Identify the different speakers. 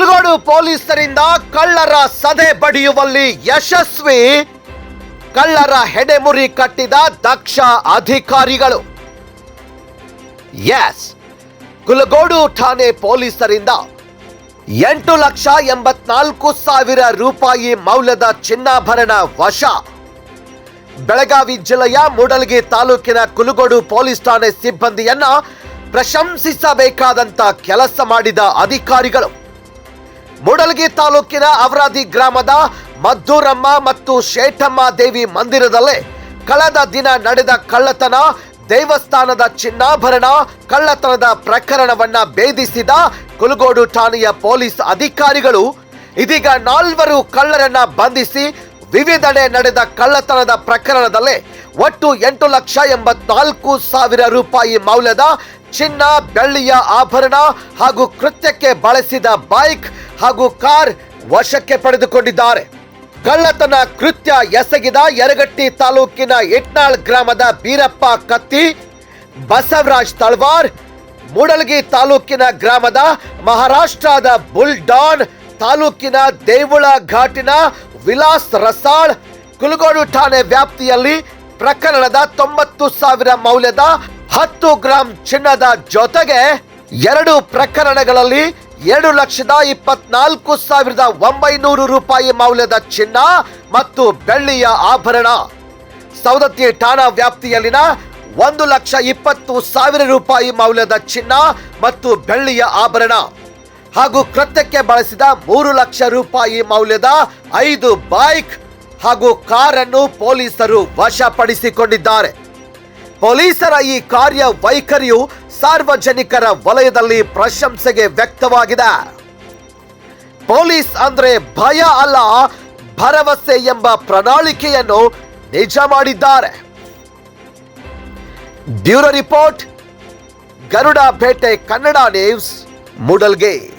Speaker 1: ಕುಲಗೋಡು ಪೊಲೀಸರಿಂದ ಕಳ್ಳರ ಸದೆ ಬಡಿಯುವಲ್ಲಿ ಯಶಸ್ವಿ ಕಳ್ಳರ ಹೆಡೆಮುರಿ ಕಟ್ಟಿದ ದಕ್ಷ ಅಧಿಕಾರಿಗಳು. ಎಸ್ ಕುಲಗೋಡು ಠಾಣೆ ಪೊಲೀಸರಿಂದ ಎಂಟು ಲಕ್ಷ ಎಂಬತ್ನಾಲ್ಕು ಸಾವಿರ ರೂಪಾಯಿ ಮೌಲ್ಯದ ಚಿನ್ನಾಭರಣ ವಶ. ಬೆಳಗಾವಿ ಜಿಲ್ಲೆಯ ಮೂಡಲಗಿ ತಾಲೂಕಿನ ಕುಲಗೋಡು ಪೊಲೀಸ್ ಠಾಣೆ ಸಿಬ್ಬಂದಿಯನ್ನ ಪ್ರಶಂಸಿಸಬೇಕಾದಂತ ಕೆಲಸ ಮಾಡಿದ ಅಧಿಕಾರಿಗಳು. ಮೂಡಲಗಿ ತಾಲೂಕಿನ ಅವರಾದಿ ಗ್ರಾಮದ ಮದ್ದೂರಮ್ಮ ಮತ್ತು ಶೇಠಮ್ಮ ದೇವಿ ಮಂದಿರದಲ್ಲೇ ಕಳೆದ ದಿನ ನಡೆದ ಕಳ್ಳತನ, ದೇವಸ್ಥಾನದ ಚಿನ್ನಾಭರಣ, ಕಳ್ಳತನದ ಪ್ರಕರಣವನ್ನ ಭೇದಿಸಿದ ಕುಲಗೋಡು ಠಾಣೆಯ ಪೊಲೀಸ್ ಅಧಿಕಾರಿಗಳು ಇದೀಗ ನಾಲ್ವರು ಕಳ್ಳರನ್ನ ಬಂಧಿಸಿ ವಿವಿಧೆಡೆ ನಡೆದ ಕಳ್ಳತನದ ಪ್ರಕರಣದಲ್ಲೇ ಒಟ್ಟು ಎಂಟು ಲಕ್ಷ ಎಂಬತ್ನಾಲ್ಕು ಸಾವಿರ ರೂಪಾಯಿ ಮೌಲ್ಯದ ಚಿನ್ನ, ಬೆಳ್ಳಿಯ ಆಭರಣ ಹಾಗೂ ಕೃತ್ಯಕ್ಕೆ ಬಳಸಿದ ಬೈಕ್ ಹಾಗೂ ಕಾರ್ ವಶಕ್ಕೆ ಪಡೆದುಕೊಂಡಿದ್ದಾರೆ. ಕಳ್ಳತನ ಕೃತ್ಯ ಎಸಗಿದ ಯರಗಟ್ಟಿ ತಾಲೂಕಿನ ಇಟ್ನಾಳ್ ಗ್ರಾಮದ ಬೀರಪ್ಪ ಕತ್ತಿ, ಬಸವರಾಜ್ ತಳ್ವಾರ್, ಮೂಡಲಗಿ ತಾಲೂಕಿನ ಗ್ರಾಮದ ಮಹಾರಾಷ್ಟ್ರದ ಬುಲ್ಡಾನ್ ತಾಲೂಕಿನ ದೇವುಳ ಘಾಟಿನ ವಿಲಾಸ್ ರಸಾಳ್, ಕುಲಗೋಡು ಠಾಣೆ ವ್ಯಾಪ್ತಿಯಲ್ಲಿ ಪ್ರಕರಣದ ತೊಂಬತ್ತು ಸಾವಿರ ಮೌಲ್ಯದ ಹತ್ತು ಗ್ರಾಂ ಚಿನ್ನದ ಜೊತೆಗೆ ಎರಡು ಪ್ರಕರಣಗಳಲ್ಲಿ ಎರಡು ಲಕ್ಷದ ಇಪ್ಪತ್ನಾಲ್ಕು ಸಾವಿರದ ಒಂಬೈನೂರು ರೂಪಾಯಿ ಮೌಲ್ಯದ ಚಿನ್ನ ಮತ್ತು ಬೆಳ್ಳಿಯ ಆಭರಣ. ಸೌದತ್ತಿ ಠಾಣಾ ವ್ಯಾಪ್ತಿಯಲ್ಲಿನ ಒಂದು ಲಕ್ಷ ಇಪ್ಪತ್ತು ಸಾವಿರ ರೂಪಾಯಿ ಮೌಲ್ಯದ ಚಿನ್ನ ಮತ್ತು ಬೆಳ್ಳಿಯ ಆಭರಣ. ಹಾಗೂ ಕೃತ್ಯಕ್ಕೆ ಬಳಸಿದ ಮೂರು ಲಕ್ಷ ರೂಪಾಯಿ ಮೌಲ್ಯದ ಐದು ಬೈಕ್ ಹಾಗೂ ಕಾರನ್ನು ಪೊಲೀಸರು ವಶಪಡಿಸಿಕೊಂಡಿದ್ದಾರೆ. ಪೊಲೀಸರ ಈ ಕಾರ್ಯ ವೈಖರಿಯು ಸಾರ್ವಜನಿಕರ ವಲಯದಲ್ಲಿ ಪ್ರಶಂಸೆಗೆ ವ್ಯಕ್ತವಾಗಿದೆ. ಪೊಲೀಸ್ ಅಂದ್ರೆ ಭಯ ಅಲ್ಲ, ಭರವಸೆ ಎಂಬ ಪ್ರಣಾಳಿಕೆಯನ್ನು ನಿಜ ಮಾಡಿದ್ದಾರೆ. ಬ್ಯೂರೋ ರಿಪೋರ್ಟ್, ಗರುಡ ಬೇಟೆ ಕನ್ನಡ ನ್ಯೂಸ್, ಮೂಡಲ್ಗೆ.